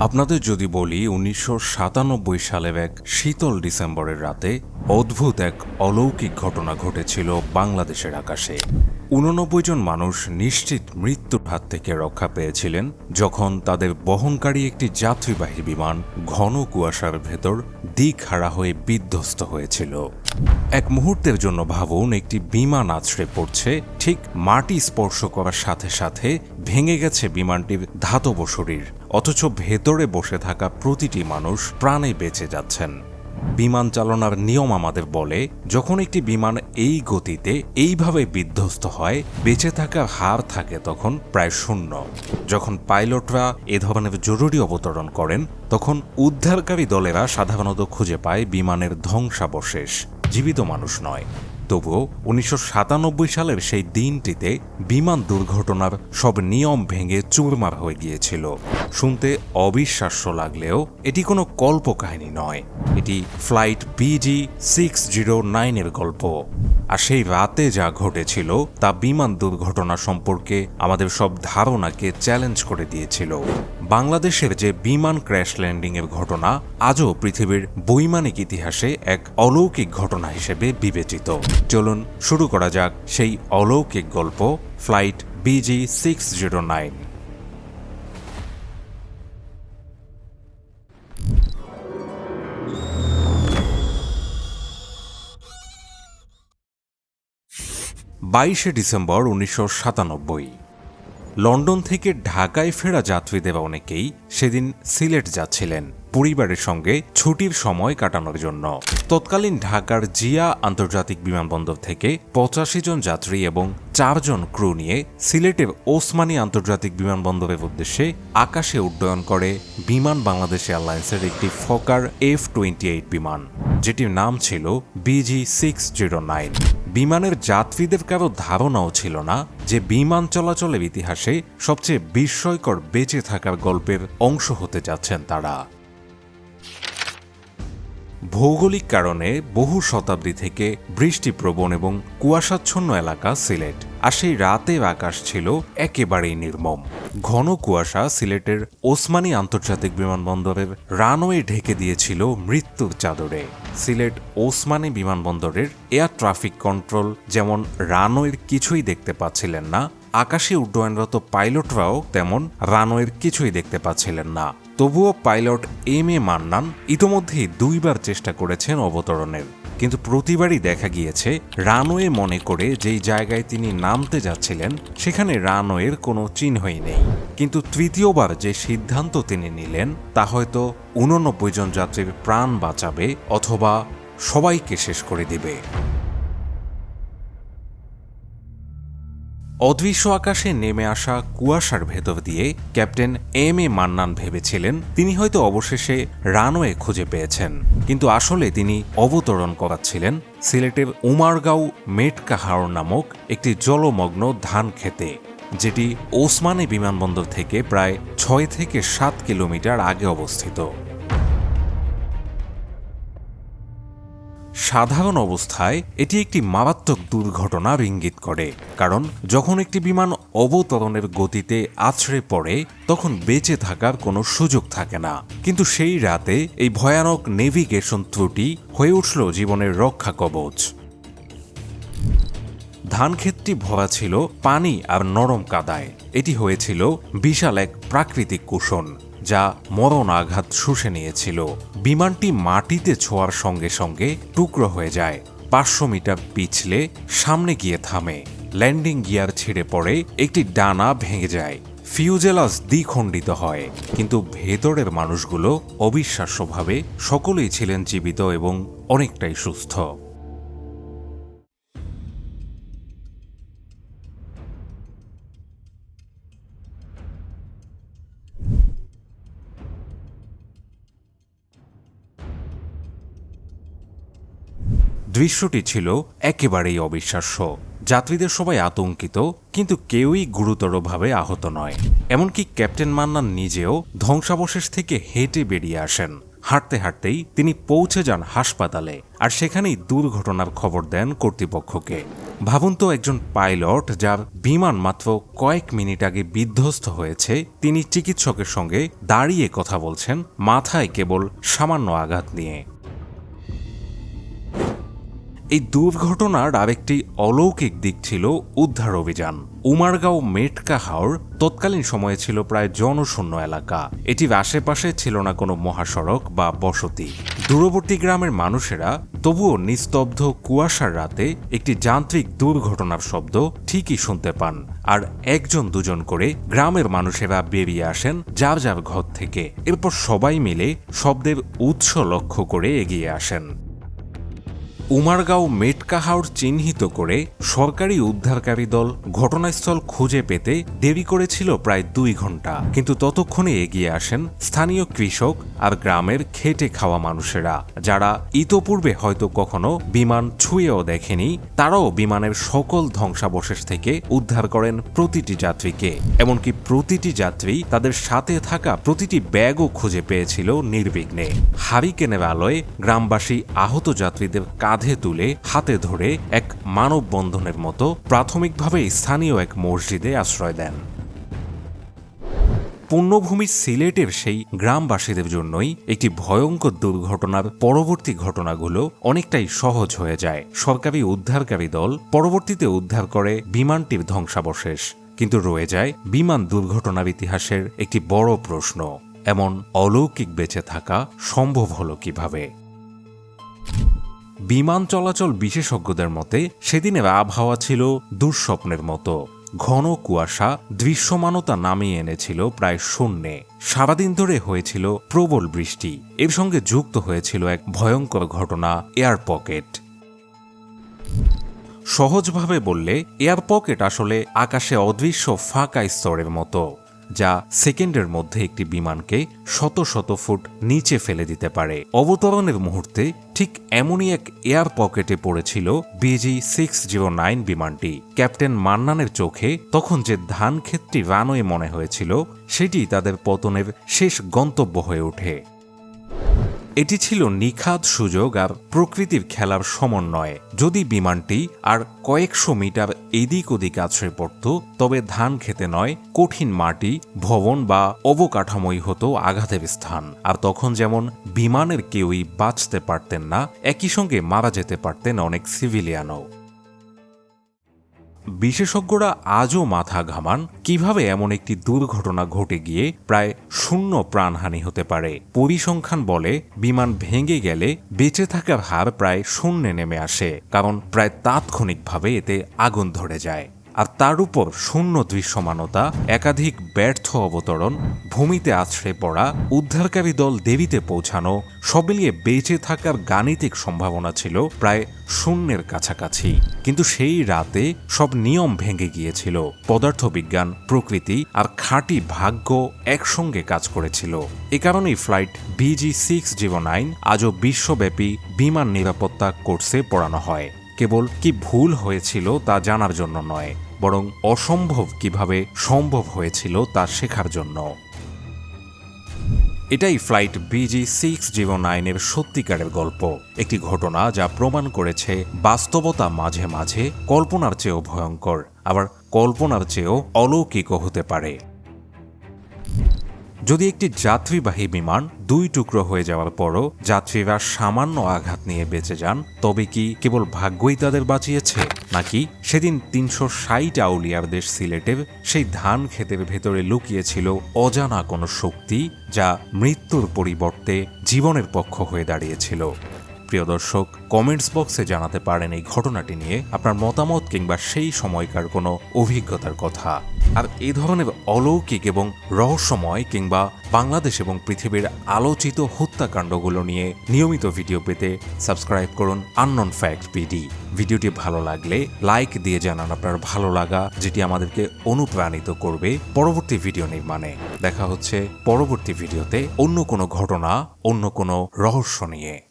আপনাদের যদি বলি উনিশশো সাতানব্বই সালের এক শীতল ডিসেম্বরের রাতে অদ্ভুত এক অলৌকিক ঘটনা ঘটেছিল বাংলাদেশের আকাশে। উননব্বই জন মানুষ নিশ্চিত মৃত্যুর হাত থেকে রক্ষা পেয়েছিলেন যখন তাদের বহনকারী একটি যাত্রীবাহী বিমান ঘন কুয়াশার ভেতর দিক হারা হয়ে বিধ্বস্ত হয়েছিল। এক মুহূর্তের জন্য ভাবুন, একটি বিমান আছড়ে পড়ছে, ঠিক মাটি স্পর্শ করার সাথে সাথে ভেঙে গেছে বিমানটির ধাতব শরীর। অথচ ভেতরে বসে থাকা প্রতিটি মানুষ প্রাণে বেঁচে যাচ্ছেন। বিমান চালনার নিয়ম আমাদের বলে, যখন একটি বিমান এই গতিতে এইভাবে বিধ্বস্ত হয়, বেঁচে থাকার হার থাকে তখন প্রায় শূন্য। যখন পাইলটরা এ ধরনের জরুরি অবতরণ করেন, তখন উদ্ধারকারী দলেরা সাধারণত খুঁজে পায় বিমানের ধ্বংসাবশেষ। জীবিত মানুষ নয়। তবুও উনিশশো সাতানব্বই সালের সেই দিনটিতে বিমান দুর্ঘটনার সব নিয়ম ভেঙে চুরমার হয়ে গিয়েছিল। শুনতে অবিশ্বাস্য লাগলেও এটি কোনো কল্পকাহিনী নয়। এটি ফ্লাইট বিজি সিক্স জিরো নাইনের গল্প। আর সেই রাতে যা ঘটেছিল তা বিমান দুর্ঘটনা সম্পর্কে আমাদের সব ধারণাকে চ্যালেঞ্জ করে দিয়েছিল। বাংলাদেশের যে বিমান ক্র্যাশ ল্যান্ডিংয়ের ঘটনা আজও পৃথিবীর বৈমানিক ইতিহাসে এক অলৌকিক ঘটনা হিসেবে বিবেচিত। চলুন শুরু করা যাক সেই অলৌকিক গল্প, flight BG six zero nine বাইশে ডিসেম্বর উনিশশো সাতানব্বই। লন্ডন থেকে ঢাকায় ফেরা যাত্রীদের অনেকেই সেদিন সিলেট যাচ্ছিলেন পরিবারের সঙ্গে ছুটির সময় কাটানোর জন্য। তৎকালীন ঢাকার জিয়া আন্তর্জাতিক বিমানবন্দর থেকে পঁচাশি জন যাত্রী এবং চারজন ক্রু নিয়ে সিলেটের ওসমানী আন্তর্জাতিক বিমানবন্দরের উদ্দেশ্যে আকাশে উড্ডয়ন করে বিমান বাংলাদেশ এয়ারলাইন্সের একটি ফকার এফ টোয়েন্টি এইট বিমান, যেটির নাম ছিল বিজি সিক্স জিরো নাইন। বিমানের যাত্রীদের কারও ধারণাও ছিল না যে বিমান চলাচলের ইতিহাসে সবচেয়ে বিস্ময়কর বেঁচে থাকার গল্পের অংশ হতে যাচ্ছেন তারা। ভৌগোলিক কারণে বহু শতাব্দী থেকে বৃষ্টিপ্রবণ এবং কুয়াশাচ্ছন্ন এলাকা সিলেট। আর সেই রাতের আকাশ ছিল একেবারেই নির্মম। ঘন কুয়াশা সিলেটের ওসমানী আন্তর্জাতিক বিমানবন্দরের রানওয়ে ঢেকে দিয়েছিল মৃত্যুর চাদরে। সিলেট ওসমানী বিমানবন্দরের এয়ার ট্রাফিক কন্ট্রোল যেমন রানওয়ের কিছুই দেখতে পাচ্ছিলেন না, আকাশে উড্ডয়নরত পাইলটরাও তেমন রানওয়ের কিছুই দেখতে পাচ্ছিলেন না। তবুও পাইলট এম এ মান্নান ইতোমধ্যেই দুইবার চেষ্টা করেছেন অবতরণের। কিন্তু প্রতিবারই দেখা গিয়েছে, রানওয়ে মনে করে যেই জায়গায় তিনি নামতে যাচ্ছিলেন, সেখানে রানওয়ের কোনো চিহ্নই নেই। কিন্তু তৃতীয়বার যে সিদ্ধান্ত তিনি নিলেন, তা হয়তো উননব্বই জন যাত্রীর প্রাণ বাঁচাবে অথবা সবাইকে শেষ করে দিবে। অদৃশ্য আকাশে নেমে আসা কুয়াশার ভেতর দিয়ে ক্যাপ্টেন এম এ মান্নান ভেবেছিলেন তিনি হয়তো অবশেষে রানওয়ে খুঁজে পেয়েছেন। কিন্তু আসলে তিনি অবতরণ করাচ্ছিলেন সিলেটের উমারগাঁও মেটকাহার নামক একটি জলমগ্ন ধান খেতে, যেটি ওসমানী বিমানবন্দর থেকে প্রায় ছয় থেকে সাত কিলোমিটার আগে অবস্থিত। সাধারণ অবস্থায় এটি একটি মারাত্মক দুর্ঘটনার ইঙ্গিত করে। কারণ যখন একটি বিমান অবতরণের গতিতে আছড়ে পড়ে, তখন বেঁচে থাকার কোনো সুযোগ থাকে না। কিন্তু সেই রাতে এই ভয়ানক নেভিগেশন ত্রুটি হয়ে উঠল জীবনের রক্ষা কবচ। ধানক্ষেতটি ভরা ছিল পানি আর নরম কাদায়। এটি হয়েছিল বিশাল এক প্রাকৃতিক কুশন যা মরণ আঘাত শুষে নিয়েছিল। বিমানটি মাটিতে ছোঁয়ার সঙ্গে সঙ্গে টুকরো হয়ে যায়। পাঁচশো মিটার পিছলে সামনে গিয়ে থামে। ল্যান্ডিং গিয়ার ছিঁড়ে পড়ে, একটি ডানা ভেঙে যায়। ফিউজেলাস দ্বিখণ্ডিত হয়, কিন্তু ভেতরের মানুষগুলো অবিশ্বাস্যভাবে সকলেই ছিলেন জীবিত এবং অনেকটাই সুস্থ। দৃশ্যটি ছিল একেবারেই অবিশ্বাস্য। যাত্রীদের সবাই আতঙ্কিত, কিন্তু কেউই গুরুতরভাবে আহত নয়। এমনকি ক্যাপ্টেন মান্নান নিজেও ধ্বংসাবশেষ থেকে হেঁটে বেরিয়ে আসেন। হাঁটতে হাঁটতেই তিনি পৌঁছে যান হাসপাতালে, আর সেখানেই দুর্ঘটনার খবর দেন কর্তৃপক্ষকে। ভাবুন তো একজন পাইলট যার বিমান মাত্র কয়েক মিনিট আগে বিধ্বস্ত হয়েছে, তিনি চিকিৎসকের সঙ্গে দাঁড়িয়ে কথা বলছেন, মাথায় কেবল সামান্য আঘাত নিয়ে। এই দুর্ঘটনার আরেকটি অলৌকিক দিক ছিল উদ্ধার অভিযান। উমারগাঁও মেটকা হাওর তৎকালীন সময়ে ছিল প্রায় জনশূন্য এলাকা। এটির আশেপাশে ছিল না কোনো মহাসড়ক বা বসতি। দূরবর্তী গ্রামের মানুষেরা তবুও নিস্তব্ধ কুয়াশার রাতে একটি যান্ত্রিক দুর্ঘটনার শব্দ ঠিকই শুনতে পান আর একজন দুজন করে গ্রামের মানুষেরা বেরিয়ে আসেন যার যার ঘর থেকে। এরপর সবাই মিলে শব্দের উৎস লক্ষ্য করে এগিয়ে আসেন। উমারগাঁও মেটকাহাউর চিহ্নিত করে সরকারি উদ্ধারকারী দল ঘটনাস্থল খুঁজে পেতে দেরি করেছিল প্রায় দুই ঘণ্টা কিন্তু ততক্ষণে এগিয়ে আসেন স্থানীয় কৃষক আর গ্রামের খেটে খাওয়া মানুষেরা, যারা ইতোপূর্বে হয়তো কখনো বিমান ছুঁয়েও দেখেনি, তারাও বিমানের সকল ধ্বংসাবশেষ থেকে উদ্ধার করেন প্রতিটি যাত্রীকে। এমনকি প্রতিটি যাত্রী তাদের সাথে থাকা প্রতিটি ব্যাগও খুঁজে পেয়েছিল নির্বিঘ্নে। হারিকেনের আলোয় গ্রামবাসী আহত যাত্রীদের কাঁধে তুলে হাতে ধরে এক মানববন্ধনের মতো প্রাথমিকভাবে স্থানীয় এক মসজিদে আশ্রয় দেন। পুণ্যভূমি সিলেটের সেই গ্রামবাসীদের জন্যই একটি ভয়ঙ্কর দুর্ঘটনার পরবর্তী ঘটনাগুলো অনেকটাই সহজ হয়ে যায়। সরকারি উদ্ধারকারী দল পরবর্তীতে উদ্ধার করে বিমানটির ধ্বংসাবশেষ, কিন্তু রয়ে যায় বিমান দুর্ঘটনার ইতিহাসের একটি বড় প্রশ্ন, এমন অলৌকিক বেঁচে থাকা সম্ভব হলো কীভাবে? বিমান চলাচল বিশেষজ্ঞদের মতে, সেদিনের আবহাওয়া ছিল দুঃস্বপ্নের মতো। ঘন কুয়াশা দৃশ্যমানতা নামিয়ে এনেছিল প্রায় শূন্যে। সারাদিন ধরে হয়েছিল প্রবল বৃষ্টি। এর সঙ্গে যুক্ত হয়েছিল এক ভয়ঙ্কর ঘটনা, এয়ার পকেট। সহজভাবে বললে, এয়ার পকেট আসলে আকাশে অদৃশ্য ফাঁকা স্তরের মতো। যা সেকেন্ডের মধ্যে একটি বিমানকে শত শত ফুট নিচে ফেলে দিতে পারে। অবতরণের মুহূর্তে ঠিক এমনই এক এয়ার পকেটে পড়েছিল বিজি সিক্স জিরো নাইন বিমানটি। ক্যাপ্টেন মান্নানের চোখে তখন যে ধান ক্ষেত্রটি রানওয়ে মনে হয়েছিল সেটি তাদের পতনের শেষ গন্তব্য হয়ে ওঠে। এটি ছিল নিখাদ সুযোগ আর প্রকৃতির খেলার সমন্বয়ে। যদি বিমানটি আর কয়েকশো মিটার এদিক ওদিক আছড়ে পড়ত, তবে ধান খেতে নয়, কঠিন মাটি, ভবন বা অবকাঠামোই হতো আঘাতের স্থান। আর তখন যেমন বিমানের কেউই বাঁচতে পারতেন না, একই সঙ্গে মারা যেতে পারতেন অনেক সিভিলিয়ানও। বিশেষজ্ঞরা আজও মাথা ঘামান কীভাবে এমন একটি দুর্ঘটনা ঘটে গিয়ে প্রায় শূন্য প্রাণহানি হতে পারে। পরিসংখ্যান বলে, বিমান ভেঙে গেলে বেঁচে থাকার হার প্রায় শূন্যে নেমে আসে, কারণ প্রায় তাৎক্ষণিকভাবে এতে আগুন ধরে যায়। আর তার উপর শূন্য দৃশ্যমানতা, একাধিক ব্যর্থ অবতরণ, ভূমিতে আছড়ে পড়া, উদ্ধারকারী দল দেরিতে পৌঁছানো, সব মিলিয়ে বেঁচে থাকার গাণিতিক সম্ভাবনা ছিল প্রায় শূন্যের কাছাকাছি। কিন্তু সেই রাতে সব নিয়ম ভেঙে গিয়েছিল। পদার্থবিজ্ঞান, প্রকৃতি আর খাঁটি ভাগ্য একসঙ্গে কাজ করেছিল। এ কারণেই flight BG six zero nine আজও বিশ্বব্যাপী বিমান নিরাপত্তা কোর্সে পড়ানো হয়। কেবল কি ভুল হয়েছিল তা জানার জন্য নয়। বরং অসম্ভব কীভাবে সম্ভব হয়েছিল তা শেখার জন্য। এটাই ফ্লাইট বিজি সিক্স জিরো নাইনের সত্যিকারের গল্প। একটি ঘটনা যা প্রমাণ করেছে বাস্তবতা মাঝে মাঝে, কল্পনার চেয়েও ভয়ঙ্কর, আবার কল্পনার চেয়েও অলৌকিকও হতে পারে। যদি একটি যাত্রীবাহী বিমান দুই টুকরো হয়ে যাওয়ার পরও যাত্রীরা সামান্য আঘাত নিয়ে বেঁচে যান। তবে কি কেবল ভাগ্যই তাদের বাঁচিয়েছে, নাকি সেদিন তিনশো ষাট আউলিয়ার দেশ সিলেটের সেই ধান ক্ষেতের ভেতরে লুকিয়েছিল অজানা কোনো শক্তি যা মৃত্যুর পরিবর্তে জীবনের পক্ষ হয়ে দাঁড়িয়েছিল। প্রিয় দর্শক কমেন্টস বক্সে জানাতে পারেন এই ঘটনাটি নিয়ে আপনার মতামত কিংবা সেই সময়কার কোনো অভিজ্ঞতার কথা। আর এই ধরনের অলৌকিক এবং রহস্যময় কিংবা বাংলাদেশ এবং পৃথিবীর আলোচিত হত্যাকাণ্ডগুলো নিয়ে নিয়মিত ভিডিও পেতে সাবস্ক্রাইব করুন আননন ফ্যাক্ট পিডি ভিডিওটি ভালো লাগলে লাইক দিয়ে জানান আপনার ভালো লাগা, যেটি আমাদেরকে অনুপ্রাণিত করবে পরবর্তী ভিডিও নির্মাণে। দেখা হচ্ছে পরবর্তী ভিডিওতে অন্য কোনো ঘটনা, অন্য কোনো রহস্য নিয়ে।